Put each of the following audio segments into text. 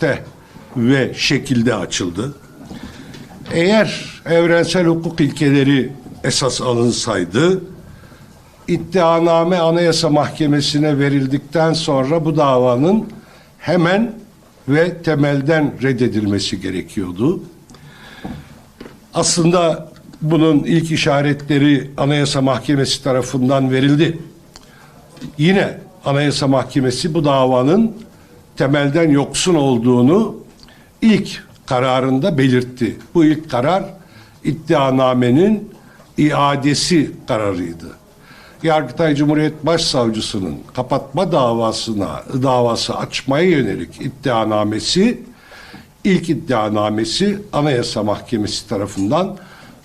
kontekste ve şekilde açıldı. Eğer evrensel hukuk ilkeleri esas alınsaydı, iddianame Anayasa Mahkemesi'ne verildikten sonra bu davanın hemen ve temelden reddedilmesi gerekiyordu. Aslında bunun ilk işaretleri Anayasa Mahkemesi tarafından verildi. Yine Anayasa Mahkemesi bu davanın temelden yoksun olduğunu ilk kararında belirtti. Bu ilk karar iddianamenin iadesi kararıydı. Yargıtay Cumhuriyet Başsavcısının kapatma davasına davası açmaya yönelik iddianamesi ilk iddianamesi Anayasa Mahkemesi tarafından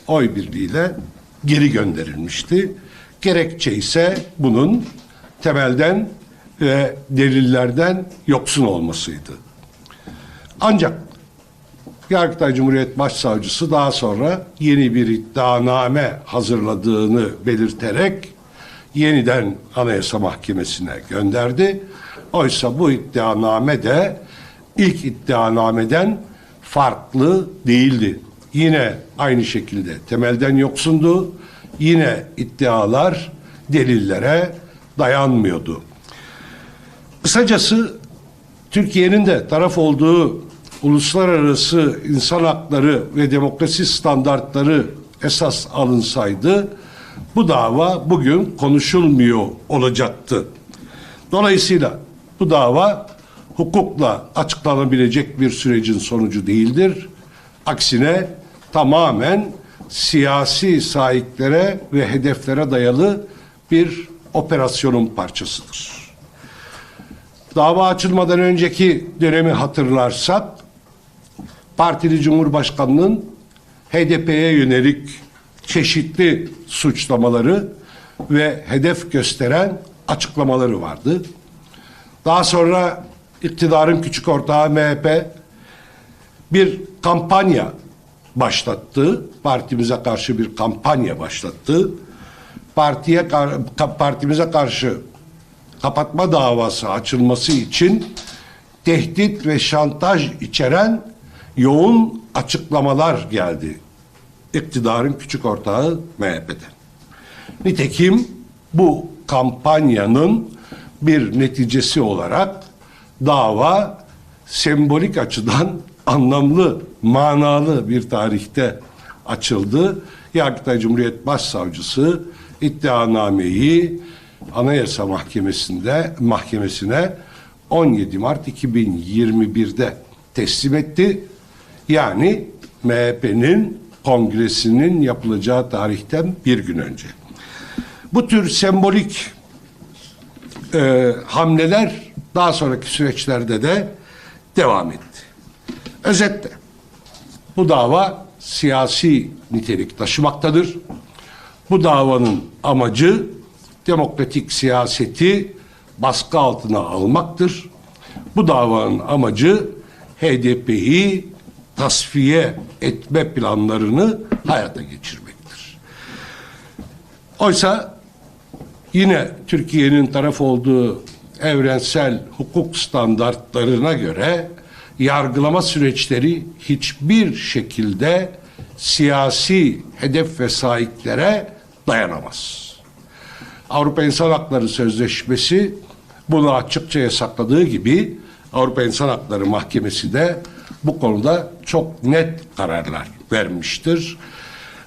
oy birliğiyle geri gönderilmişti. Gerekçe ise bunun temelden ve delillerden yoksun olmasıydı. Ancak Yargıtay Cumhuriyet Başsavcısı daha sonra yeni bir iddianame hazırladığını belirterek yeniden Anayasa Mahkemesi'ne gönderdi. Oysa bu iddianame de ilk iddianameden farklı değildi. Yine aynı şekilde temelden yoksundu. Yine iddialar delillere dayanmıyordu. Kısacası Türkiye'nin de taraf olduğu uluslararası insan hakları ve demokrasi standartları esas alınsaydı bu dava bugün konuşulmuyor olacaktı. Dolayısıyla bu dava hukukla açıklanabilecek bir sürecin sonucu değildir. Aksine tamamen siyasi sahiklere ve hedeflere dayalı bir operasyonun parçasıdır. Dava açılmadan önceki dönemi hatırlarsak partili cumhurbaşkanının HDP'ye yönelik çeşitli suçlamaları ve hedef gösteren açıklamaları vardı. Daha sonra iktidarın küçük ortağı MHP bir kampanya başlattı. Partimize karşı bir kampanya başlattı. Partiye partimize karşı kapatma davası açılması için tehdit ve şantaj içeren yoğun açıklamalar geldi. İktidarın küçük ortağı MHP'den. Nitekim bu kampanyanın bir neticesi olarak dava sembolik açıdan anlamlı, manalı bir tarihte açıldı. Yargıtay Cumhuriyet Başsavcısı iddianameyi Anayasa Mahkemesi'nde mahkemesine 17 Mart 2021'de teslim etti. Yani MHP'nin kongresinin yapılacağı tarihten bir gün önce. Bu tür sembolik e, hamleler daha sonraki süreçlerde de devam etti. Özetle bu dava siyasi nitelik taşımaktadır. Bu davanın amacı demokratik siyaseti baskı altına almaktır. Bu davanın amacı HDP'yi tasfiye etme planlarını hayata geçirmektir. Oysa yine Türkiye'nin taraf olduğu evrensel hukuk standartlarına göre yargılama süreçleri hiçbir şekilde siyasi hedef ve sahiklere dayanamaz. Avrupa İnsan Hakları Sözleşmesi bunu açıkça yasakladığı gibi Avrupa İnsan Hakları Mahkemesi de bu konuda çok net kararlar vermiştir.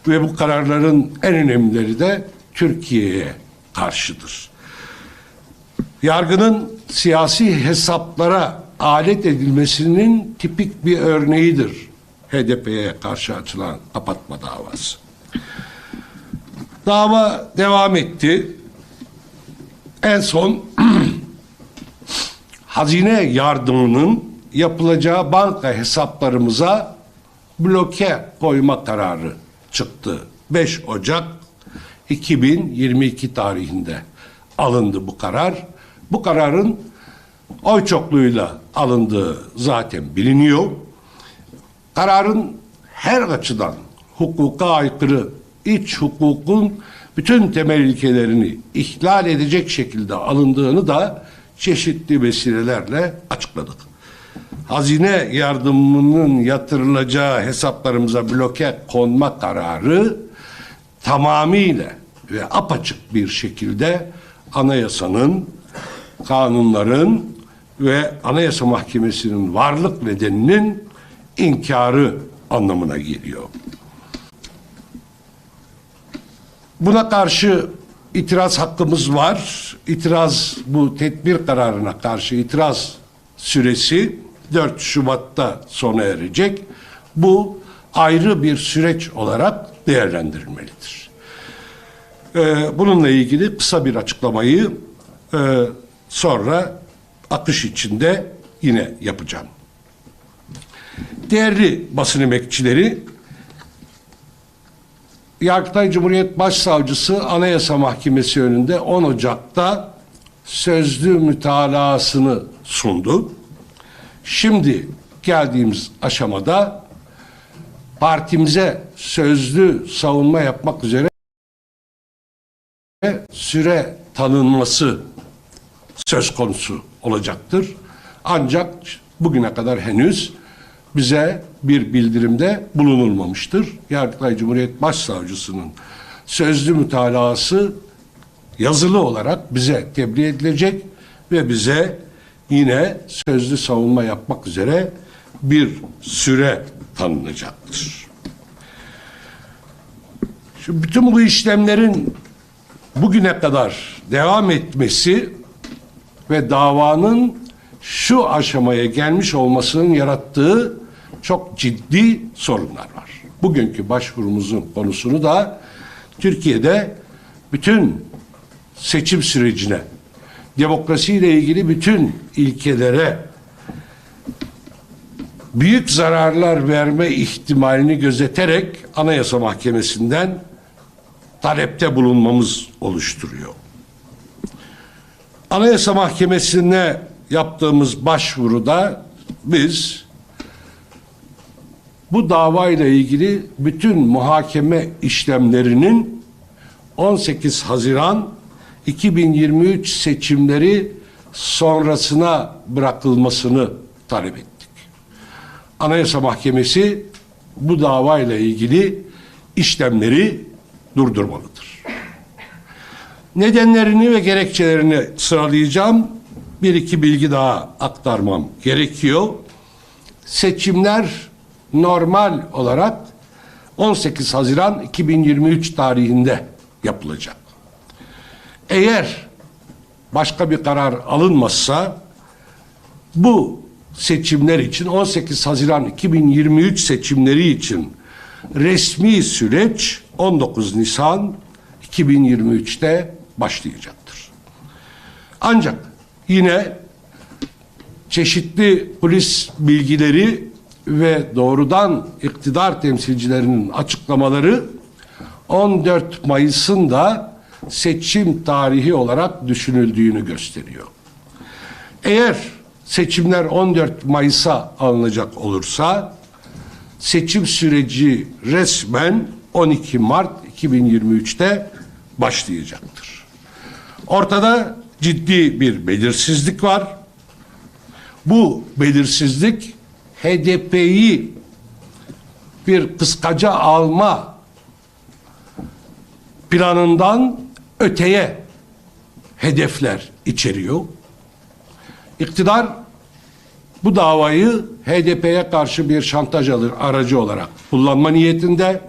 Ve bu kararların en önemlileri de Türkiye'ye karşıdır. Yargının siyasi hesaplara alet edilmesinin tipik bir örneğidir HDP'ye karşı açılan kapatma davası. Dava devam etti. En son hazine yardımının yapılacağı banka hesaplarımıza bloke koyma kararı çıktı. 5 Ocak 2022 tarihinde alındı bu karar. Bu kararın oy çokluğuyla alındığı zaten biliniyor. Kararın her açıdan hukuka aykırı, iç hukukun bütün temel ilkelerini ihlal edecek şekilde alındığını da çeşitli vesilelerle açıkladık. hazine yardımının yatırılacağı hesaplarımıza bloke konma kararı tamamıyla ve apaçık bir şekilde anayasanın, kanunların ve Anayasa Mahkemesi'nin varlık nedeninin inkarı anlamına geliyor. Buna karşı itiraz hakkımız var. İtiraz bu tedbir kararına karşı itiraz süresi 4 Şubat'ta sona erecek. Bu ayrı bir süreç olarak değerlendirilmelidir. Ee, bununla ilgili kısa bir açıklamayı e, sonra akış içinde yine yapacağım. Değerli basın emekçileri, Yargıtay Cumhuriyet Başsavcısı Anayasa Mahkemesi önünde 10 Ocak'ta sözlü mütalaasını sundu. Şimdi geldiğimiz aşamada partimize sözlü savunma yapmak üzere süre tanınması söz konusu olacaktır. Ancak bugüne kadar henüz bize bir bildirimde bulunulmamıştır. Yargıtay Cumhuriyet Başsavcısının sözlü mütalaası yazılı olarak bize tebliğ edilecek ve bize yine sözlü savunma yapmak üzere bir süre tanınacaktır. Şu bütün bu işlemlerin bugüne kadar devam etmesi ve davanın şu aşamaya gelmiş olmasının yarattığı çok ciddi sorunlar var. Bugünkü başvurumuzun konusunu da Türkiye'de bütün seçim sürecine, demokrasiyle ilgili bütün ilkelere büyük zararlar verme ihtimalini gözeterek Anayasa Mahkemesi'nden talepte bulunmamız oluşturuyor. Anayasa Mahkemesi'ne yaptığımız başvuruda biz bu davayla ilgili bütün muhakeme işlemlerinin 18 Haziran 2023 seçimleri sonrasına bırakılmasını talep ettik. Anayasa Mahkemesi bu davayla ilgili işlemleri durdurmalıdır. Nedenlerini ve gerekçelerini sıralayacağım. Bir iki bilgi daha aktarmam gerekiyor. Seçimler normal olarak 18 Haziran 2023 tarihinde yapılacak. Eğer başka bir karar alınmazsa bu seçimler için 18 Haziran 2023 seçimleri için resmi süreç 19 Nisan 2023'te başlayacaktır. Ancak yine çeşitli polis bilgileri ve doğrudan iktidar temsilcilerinin açıklamaları 14 Mayıs'ın da seçim tarihi olarak düşünüldüğünü gösteriyor. Eğer seçimler 14 Mayıs'a alınacak olursa seçim süreci resmen 12 Mart 2023'te başlayacaktır. Ortada ciddi bir belirsizlik var. Bu belirsizlik HDP'yi bir kıskaca alma planından öteye hedefler içeriyor. İktidar bu davayı HDP'ye karşı bir şantaj alır aracı olarak kullanma niyetinde.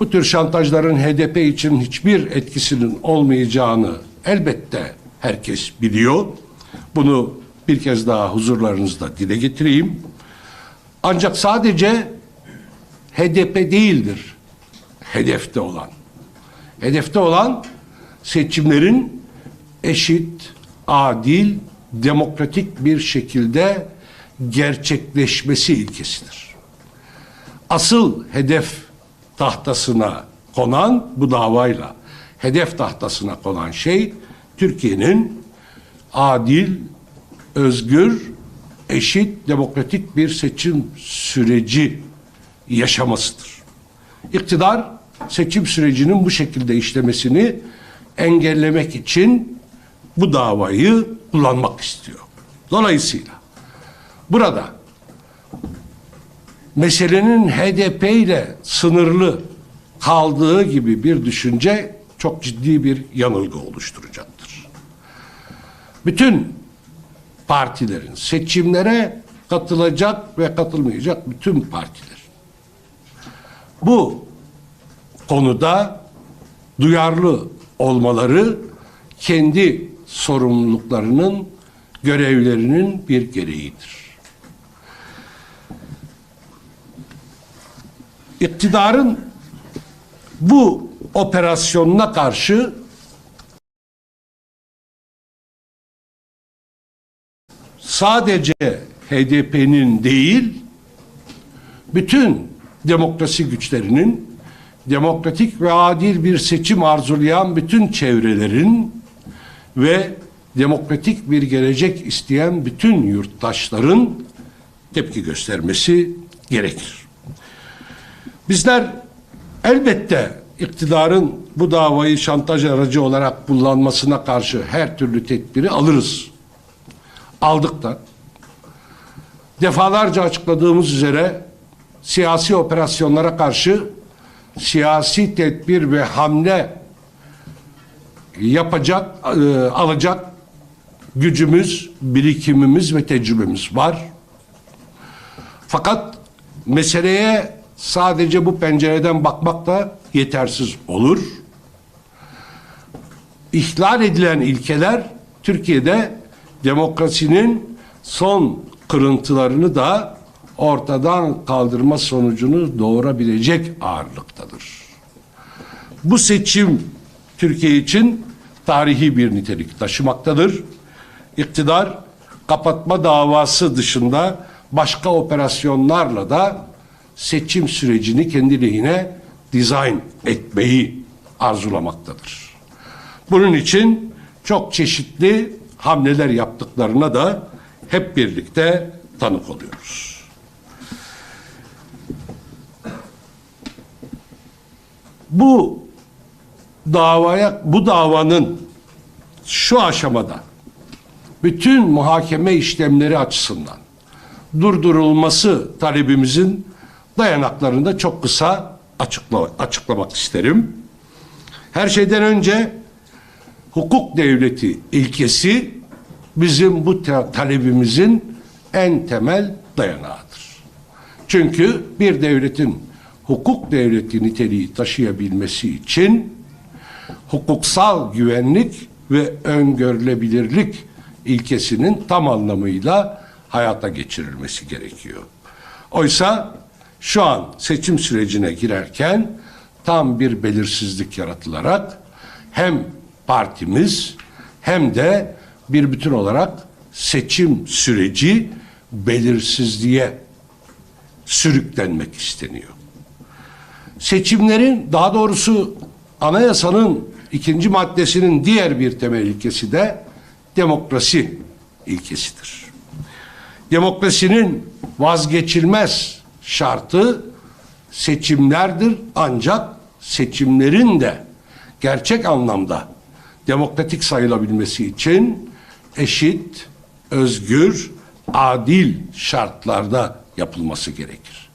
Bu tür şantajların HDP için hiçbir etkisinin olmayacağını elbette herkes biliyor. Bunu bir kez daha huzurlarınızda dile getireyim. Ancak sadece HDP değildir hedefte olan. Hedefte olan seçimlerin eşit, adil, demokratik bir şekilde gerçekleşmesi ilkesidir. Asıl hedef tahtasına konan bu davayla hedef tahtasına konan şey Türkiye'nin adil, özgür, eşit, demokratik bir seçim süreci yaşamasıdır. İktidar seçim sürecinin bu şekilde işlemesini engellemek için bu davayı kullanmak istiyor. Dolayısıyla Burada meselenin HDP ile sınırlı kaldığı gibi bir düşünce çok ciddi bir yanılgı oluşturacaktır. Bütün partilerin seçimlere katılacak ve katılmayacak bütün partiler. Bu konuda duyarlı olmaları kendi sorumluluklarının görevlerinin bir gereğidir. İktidarın bu operasyonuna karşı sadece HDP'nin değil, bütün demokrasi güçlerinin, demokratik ve adil bir seçim arzulayan bütün çevrelerin ve demokratik bir gelecek isteyen bütün yurttaşların tepki göstermesi gerekir. Bizler elbette iktidarın bu davayı şantaj aracı olarak kullanmasına karşı her türlü tedbiri alırız. Aldık da. Defalarca açıkladığımız üzere siyasi operasyonlara karşı siyasi tedbir ve hamle yapacak, e, alacak gücümüz, birikimimiz ve tecrübemiz var. Fakat meseleye sadece bu pencereden bakmak da yetersiz olur. İhlal edilen ilkeler Türkiye'de demokrasinin son kırıntılarını da ortadan kaldırma sonucunu doğurabilecek ağırlıktadır. Bu seçim Türkiye için tarihi bir nitelik taşımaktadır. İktidar kapatma davası dışında başka operasyonlarla da seçim sürecini kendi lehine dizayn etmeyi arzulamaktadır. Bunun için çok çeşitli hamleler yaptıklarına da hep birlikte tanık oluyoruz. Bu davaya bu davanın şu aşamada bütün muhakeme işlemleri açısından durdurulması talebimizin dayanaklarını da çok kısa açıkla, açıklamak isterim. Her şeyden önce hukuk devleti ilkesi bizim bu ta- talebimizin en temel dayanağıdır. Çünkü bir devletin hukuk devleti niteliği taşıyabilmesi için hukuksal güvenlik ve öngörülebilirlik ilkesinin tam anlamıyla hayata geçirilmesi gerekiyor. Oysa şu an seçim sürecine girerken tam bir belirsizlik yaratılarak hem partimiz hem de bir bütün olarak seçim süreci belirsizliğe sürüklenmek isteniyor. Seçimlerin daha doğrusu anayasanın ikinci maddesinin diğer bir temel ilkesi de demokrasi ilkesidir. Demokrasinin vazgeçilmez şartı seçimlerdir ancak seçimlerin de gerçek anlamda demokratik sayılabilmesi için eşit, özgür, adil şartlarda yapılması gerekir.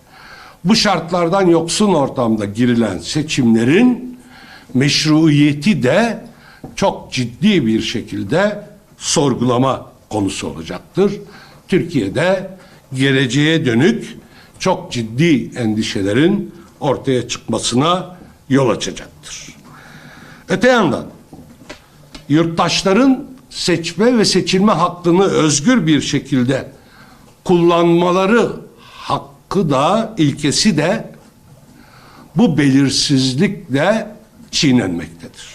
Bu şartlardan yoksun ortamda girilen seçimlerin meşruiyeti de çok ciddi bir şekilde sorgulama konusu olacaktır. Türkiye'de geleceğe dönük çok ciddi endişelerin ortaya çıkmasına yol açacaktır. Öte yandan yurttaşların seçme ve seçilme hakkını özgür bir şekilde kullanmaları hakkı da ilkesi de bu belirsizlikle çiğnenmektedir.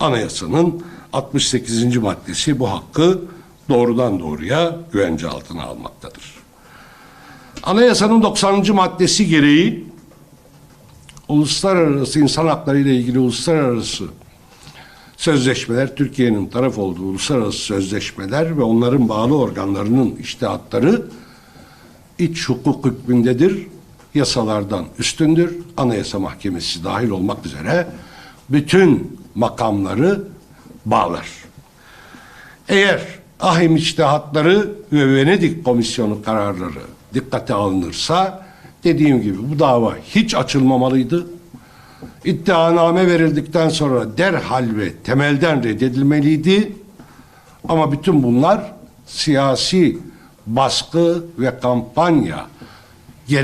Anayasanın 68. maddesi bu hakkı doğrudan doğruya güvence altına almaktadır. Anayasanın 90. maddesi gereği uluslararası insan hakları ile ilgili uluslararası sözleşmeler, Türkiye'nin taraf olduğu uluslararası sözleşmeler ve onların bağlı organlarının iştihatları iç hukuk hükmündedir, yasalardan üstündür. Anayasa Mahkemesi dahil olmak üzere bütün makamları bağlar. Eğer ahim içtihatları ve Venedik Komisyonu kararları dikkate alınırsa dediğim gibi bu dava hiç açılmamalıydı. İddianame verildikten sonra derhal ve temelden reddedilmeliydi. Ama bütün bunlar siyasi baskı ve kampanya e,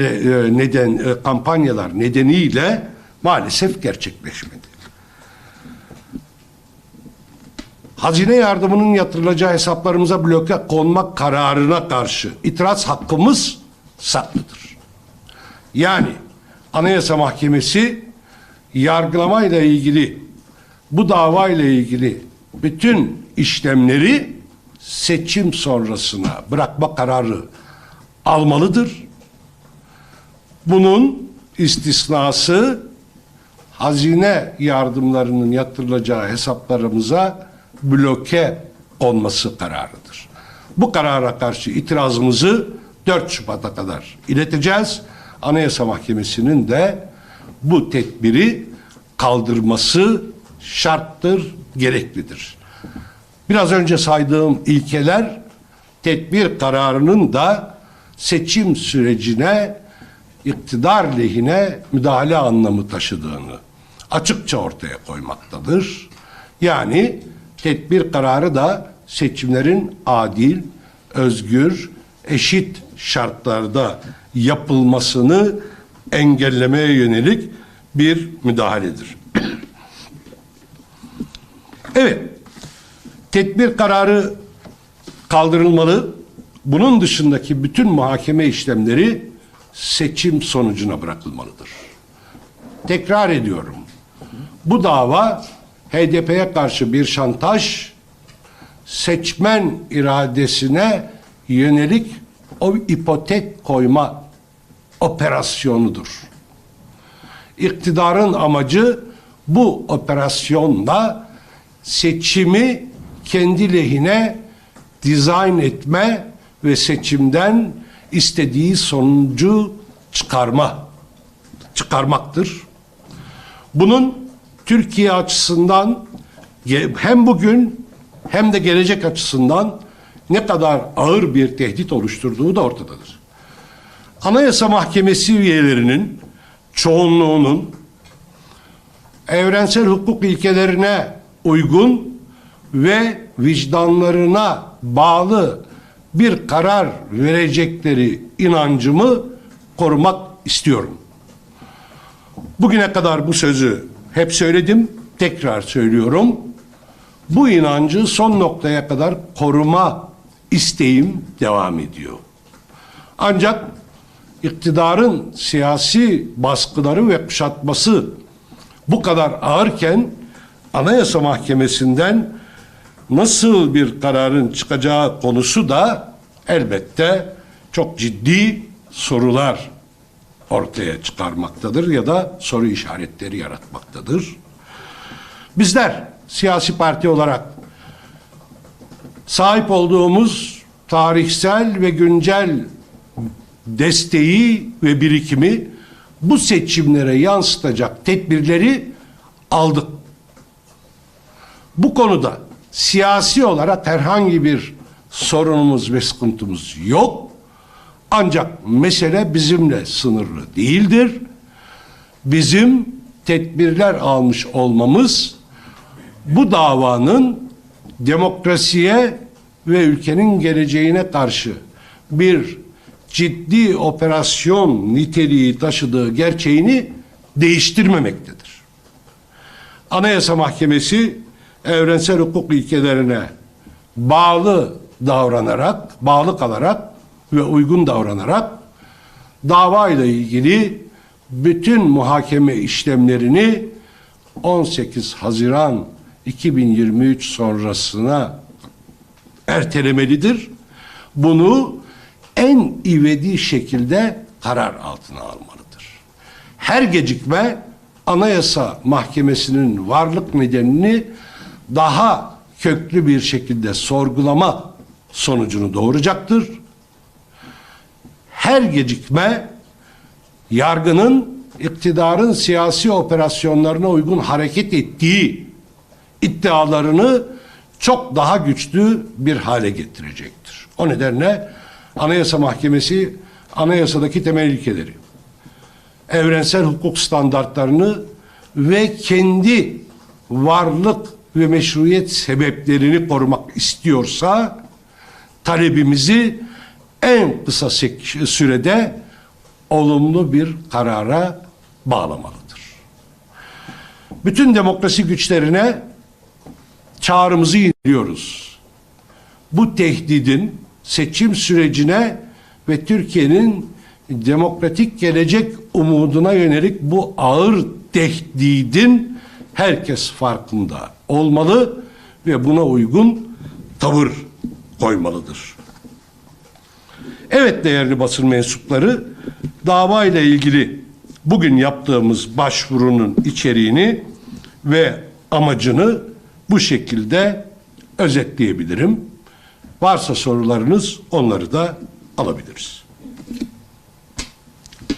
neden e, kampanyalar nedeniyle maalesef gerçekleşmedi. Hazine yardımının yatırılacağı hesaplarımıza bloke konmak kararına karşı itiraz hakkımız saklıdır. Yani Anayasa Mahkemesi yargılamayla ilgili bu davayla ilgili bütün işlemleri seçim sonrasına bırakma kararı almalıdır. Bunun istisnası hazine yardımlarının yatırılacağı hesaplarımıza bloke konması kararıdır. Bu karara karşı itirazımızı 4 Şubat'a kadar ileteceğiz. Anayasa Mahkemesi'nin de bu tedbiri kaldırması şarttır, gereklidir. Biraz önce saydığım ilkeler tedbir kararının da seçim sürecine iktidar lehine müdahale anlamı taşıdığını açıkça ortaya koymaktadır. Yani tedbir kararı da seçimlerin adil, özgür, eşit şartlarda yapılmasını engellemeye yönelik bir müdahaledir. evet, tedbir kararı kaldırılmalı. Bunun dışındaki bütün muhakeme işlemleri seçim sonucuna bırakılmalıdır. Tekrar ediyorum. Bu dava HDP'ye karşı bir şantaj, seçmen iradesine yönelik o ipotek koyma operasyonudur. İktidarın amacı bu operasyonla seçimi kendi lehine dizayn etme ve seçimden istediği sonucu çıkarma çıkarmaktır. Bunun Türkiye açısından hem bugün hem de gelecek açısından ne kadar ağır bir tehdit oluşturduğu da ortadadır. Anayasa Mahkemesi üyelerinin çoğunluğunun evrensel hukuk ilkelerine uygun ve vicdanlarına bağlı bir karar verecekleri inancımı korumak istiyorum. Bugüne kadar bu sözü hep söyledim, tekrar söylüyorum. Bu inancı son noktaya kadar koruma isteğim devam ediyor. Ancak iktidarın siyasi baskıları ve kuşatması bu kadar ağırken Anayasa Mahkemesi'nden nasıl bir kararın çıkacağı konusu da elbette çok ciddi sorular ortaya çıkarmaktadır ya da soru işaretleri yaratmaktadır. Bizler siyasi parti olarak sahip olduğumuz tarihsel ve güncel desteği ve birikimi bu seçimlere yansıtacak tedbirleri aldık. Bu konuda siyasi olarak herhangi bir sorunumuz ve sıkıntımız yok. Ancak mesele bizimle sınırlı değildir. Bizim tedbirler almış olmamız bu davanın demokrasiye ve ülkenin geleceğine karşı bir ciddi operasyon niteliği taşıdığı gerçeğini değiştirmemektedir. Anayasa Mahkemesi evrensel hukuk ilkelerine bağlı davranarak, bağlı kalarak ve uygun davranarak dava ile ilgili bütün muhakeme işlemlerini 18 Haziran 2023 sonrasına ertelemelidir. Bunu en ivedi şekilde karar altına almalıdır. Her gecikme Anayasa Mahkemesi'nin varlık nedenini daha köklü bir şekilde sorgulama sonucunu doğuracaktır. Her gecikme yargının iktidarın siyasi operasyonlarına uygun hareket ettiği iddialarını çok daha güçlü bir hale getirecektir. O nedenle Anayasa Mahkemesi anayasadaki temel ilkeleri, evrensel hukuk standartlarını ve kendi varlık ve meşruiyet sebeplerini korumak istiyorsa talebimizi en kısa sürede olumlu bir karara bağlamalıdır. Bütün demokrasi güçlerine çağrımızı indiriyoruz. Bu tehdidin seçim sürecine ve Türkiye'nin demokratik gelecek umuduna yönelik bu ağır tehdidin herkes farkında olmalı ve buna uygun tavır koymalıdır. Evet değerli basın mensupları, dava ile ilgili bugün yaptığımız başvurunun içeriğini ve amacını bu şekilde özetleyebilirim. Varsa sorularınız onları da alabiliriz.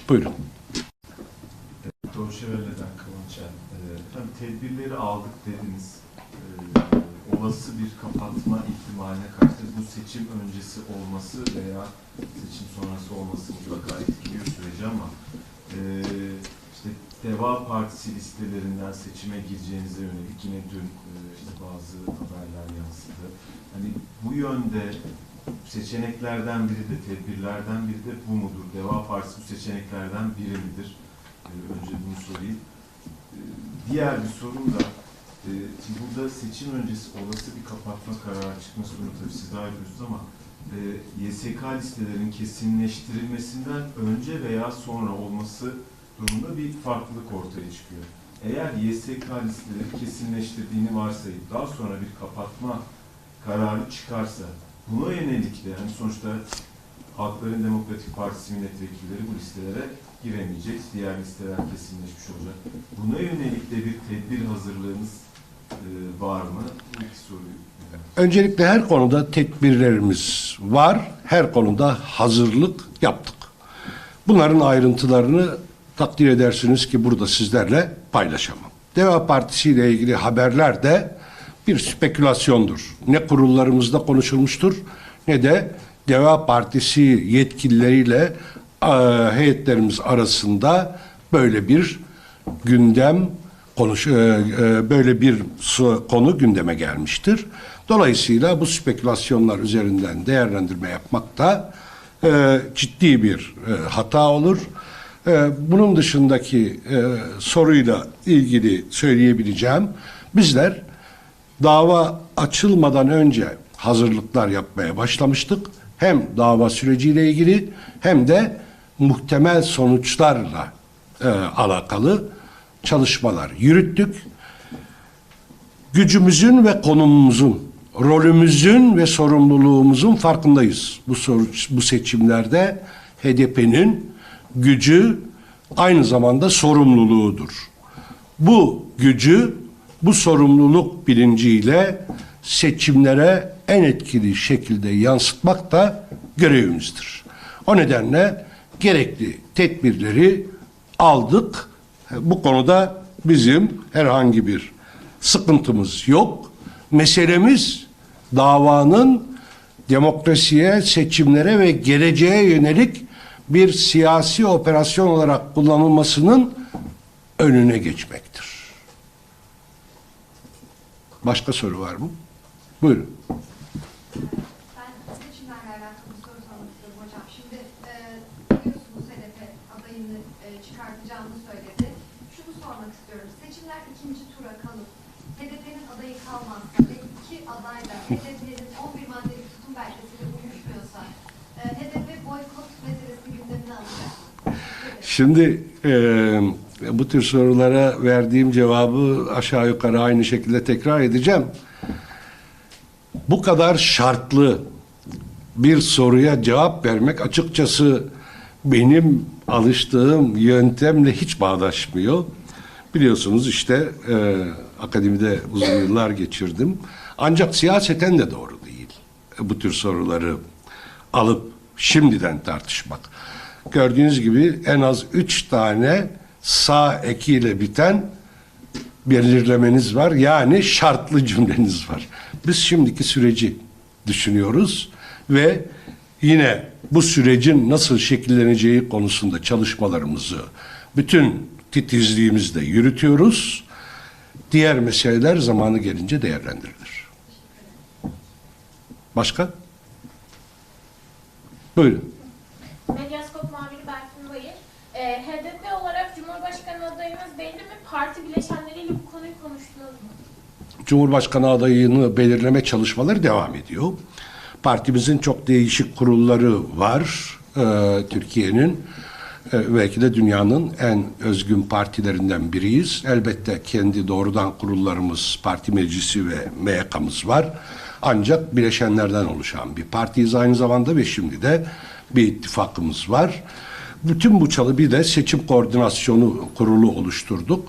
Buyurun. Dorşevele'den Kıvanç'a. Efendim tedbirleri aldık dediniz. Ee, olası bir kapatma seçim öncesi olması veya seçim sonrası olması mutlaka etkiliyor süreci ama e, işte Deva Partisi listelerinden seçime gireceğinize yönelik yine dün e, işte bazı haberler yansıdı. Hani bu yönde seçeneklerden biri de tedbirlerden biri de bu mudur? Deva Partisi bu seçeneklerden biri midir? Ee, önce bunu sorayım. Ee, Diğer bir sorun da e, şimdi burada seçim öncesi olası bir kapatma kararı çıkması bunu tabii siz daha iyi ama e, YSK listelerinin kesinleştirilmesinden önce veya sonra olması durumunda bir farklılık ortaya çıkıyor. Eğer YSK listeleri kesinleştirdiğini varsayıp daha sonra bir kapatma kararı çıkarsa buna yönelik de hani sonuçta Halkların Demokratik Partisi milletvekilleri bu listelere giremeyecek. Diğer listeler kesinleşmiş olacak. Buna yönelik de bir tedbir hazırlığınız var mı? Öncelikle her konuda tedbirlerimiz var. Her konuda hazırlık yaptık. Bunların ayrıntılarını takdir edersiniz ki burada sizlerle paylaşamam. Deva Partisi ile ilgili haberler de bir spekülasyondur. Ne kurullarımızda konuşulmuştur ne de Deva Partisi yetkilileriyle e, heyetlerimiz arasında böyle bir gündem konuş e, e, böyle bir su- konu gündeme gelmiştir. Dolayısıyla bu spekülasyonlar üzerinden değerlendirme yapmak da e, ciddi bir e, hata olur. E, bunun dışındaki e, soruyla ilgili söyleyebileceğim bizler dava açılmadan önce hazırlıklar yapmaya başlamıştık. Hem dava süreciyle ilgili hem de muhtemel sonuçlarla e, alakalı çalışmalar yürüttük. Gücümüzün ve konumumuzun, rolümüzün ve sorumluluğumuzun farkındayız. Bu bu seçimlerde HDP'nin gücü aynı zamanda sorumluluğudur. Bu gücü, bu sorumluluk bilinciyle seçimlere en etkili şekilde yansıtmak da görevimizdir. O nedenle gerekli tedbirleri aldık. Bu konuda bizim herhangi bir sıkıntımız yok. Meselemiz davanın demokrasiye, seçimlere ve geleceğe yönelik bir siyasi operasyon olarak kullanılmasının önüne geçmektir. Başka soru var mı? Buyurun. Ben seçimlerle alakalı bir soru sormak istiyorum hocam. Şimdi e, biliyorsunuz HDP adayını e, çıkartacağını söyledi. Şunu sormak istiyorum. Seçimler ikinci tura kalıp HDP'nin adayı kalmazsa ve iki aday da HDP'nin 11 maddelik tutum belgesiyle uyuşmuyorsa e, HDP boykot meselesini gündemine alacak. Şimdi e, bu tür sorulara verdiğim cevabı aşağı yukarı aynı şekilde tekrar edeceğim. Bu kadar şartlı bir soruya cevap vermek açıkçası benim alıştığım yöntemle hiç bağdaşmıyor. Biliyorsunuz işte e, akademide uzun yıllar geçirdim. Ancak siyaseten de doğru değil. Bu tür soruları alıp şimdiden tartışmak. Gördüğünüz gibi en az üç tane sağ ekiyle biten belirlemeniz var. Yani şartlı cümleniz var. Biz şimdiki süreci düşünüyoruz ve yine bu sürecin nasıl şekilleneceği konusunda çalışmalarımızı bütün titizliğimizle yürütüyoruz. Diğer meseleler zamanı gelince değerlendirilir. Başka? Buyurun. Ee, HDP olarak Cumhurbaşkanı adayınız belli mi? Parti bileşenleriyle bu konuyu konuştunuz mu? Cumhurbaşkanı adayını belirleme çalışmaları devam ediyor. Partimizin çok değişik kurulları var. Ee, Türkiye'nin e, belki de dünyanın en özgün partilerinden biriyiz. Elbette kendi doğrudan kurullarımız, parti meclisi ve MYK'mız var. Ancak bileşenlerden oluşan bir partiyiz aynı zamanda ve şimdi de bir ittifakımız var. Bütün bu çalı bir de seçim koordinasyonu kurulu oluşturduk.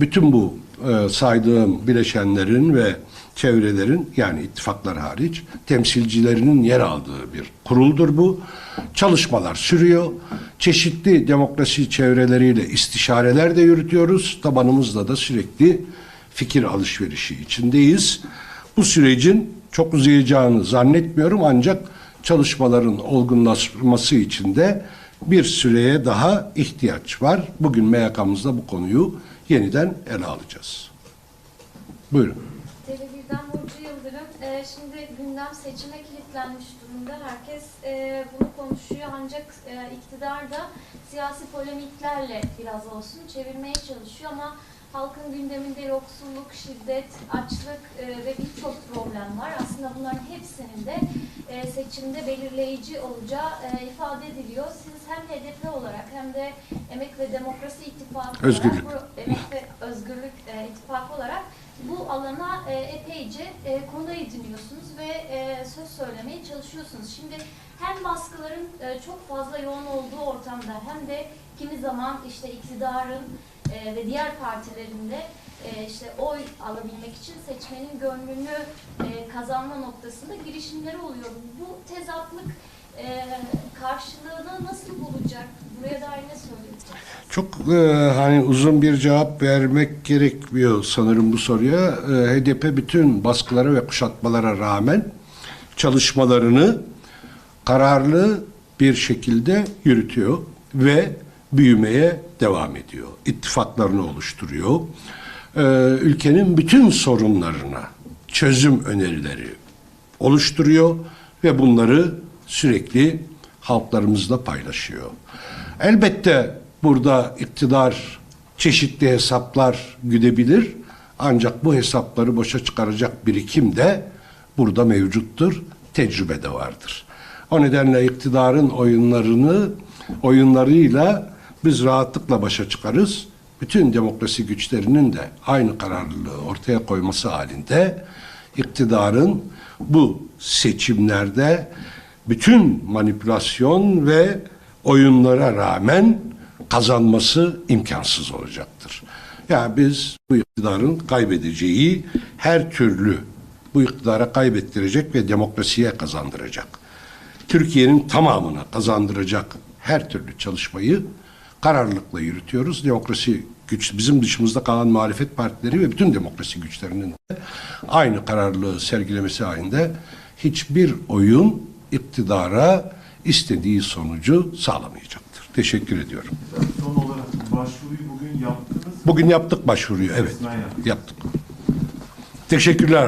Bütün bu e, saydığım bileşenlerin ve çevrelerin yani ittifaklar hariç temsilcilerinin yer aldığı bir kuruldur bu. Çalışmalar sürüyor. Çeşitli demokrasi çevreleriyle istişareler de yürütüyoruz. Tabanımızda da sürekli fikir alışverişi içindeyiz. Bu sürecin çok uzayacağını zannetmiyorum ancak çalışmaların olgunlaşması için de bir süreye daha ihtiyaç var. Bugün MYK'mızda bu konuyu yeniden ele alacağız. Buyurun. Televizyondan Burcu Yıldırım. Ee, şimdi gündem seçime kilitlenmiş durumda. Herkes e, bunu konuşuyor ancak e, iktidar da siyasi polemiklerle biraz olsun çevirmeye çalışıyor ama halkın gündeminde yoksulluk, şiddet, açlık e, ve birçok problem var. Aslında bunların hepsinin de e, seçimde belirleyici olacağı e, ifade ediliyor. Siz hem HDP olarak hem de Emek ve Demokrasi İttifakı Özgürlük. olarak, bu Emek ve Özgürlük e, İttifakı olarak bu alana e, epeyce e, konu ediniyorsunuz ve e, söz söylemeye çalışıyorsunuz. Şimdi hem baskıların e, çok fazla yoğun olduğu ortamda hem de kimi zaman işte iktidarın e, ve diğer partilerinde e, işte oy alabilmek için seçmenin gönlünü e, kazanma noktasında girişimleri oluyor. Bu tezatlık e, karşılığını nasıl bulacak? Buraya dair ne söyleyeceksiniz? Çok e, hani uzun bir cevap vermek gerekmiyor sanırım bu soruya. E, HDP bütün baskılara ve kuşatmalara rağmen çalışmalarını kararlı bir şekilde yürütüyor ve büyümeye devam ediyor. İttifaklarını oluşturuyor. E, ülkenin bütün sorunlarına çözüm önerileri oluşturuyor ve bunları sürekli halklarımızla paylaşıyor. Elbette burada iktidar çeşitli hesaplar güdebilir ancak bu hesapları boşa çıkaracak birikim de burada mevcuttur, tecrübe de vardır. O nedenle iktidarın oyunlarını oyunlarıyla biz rahatlıkla başa çıkarız. Bütün demokrasi güçlerinin de aynı kararlılığı ortaya koyması halinde iktidarın bu seçimlerde bütün manipülasyon ve oyunlara rağmen kazanması imkansız olacaktır. Yani biz bu iktidarın kaybedeceği her türlü bu iktidara kaybettirecek ve demokrasiye kazandıracak. Türkiye'nin tamamına kazandıracak her türlü çalışmayı kararlılıkla yürütüyoruz. Demokrasi güç bizim dışımızda kalan muhalefet partileri ve bütün demokrasi güçlerinin de aynı kararlılığı sergilemesi halinde hiçbir oyun iktidara istediği sonucu sağlamayacaktır. Teşekkür ediyorum. Son olarak başvuruyu bugün yaptınız? Bugün yaptık başvuruyu. Evet. Yaptık. Teşekkürler.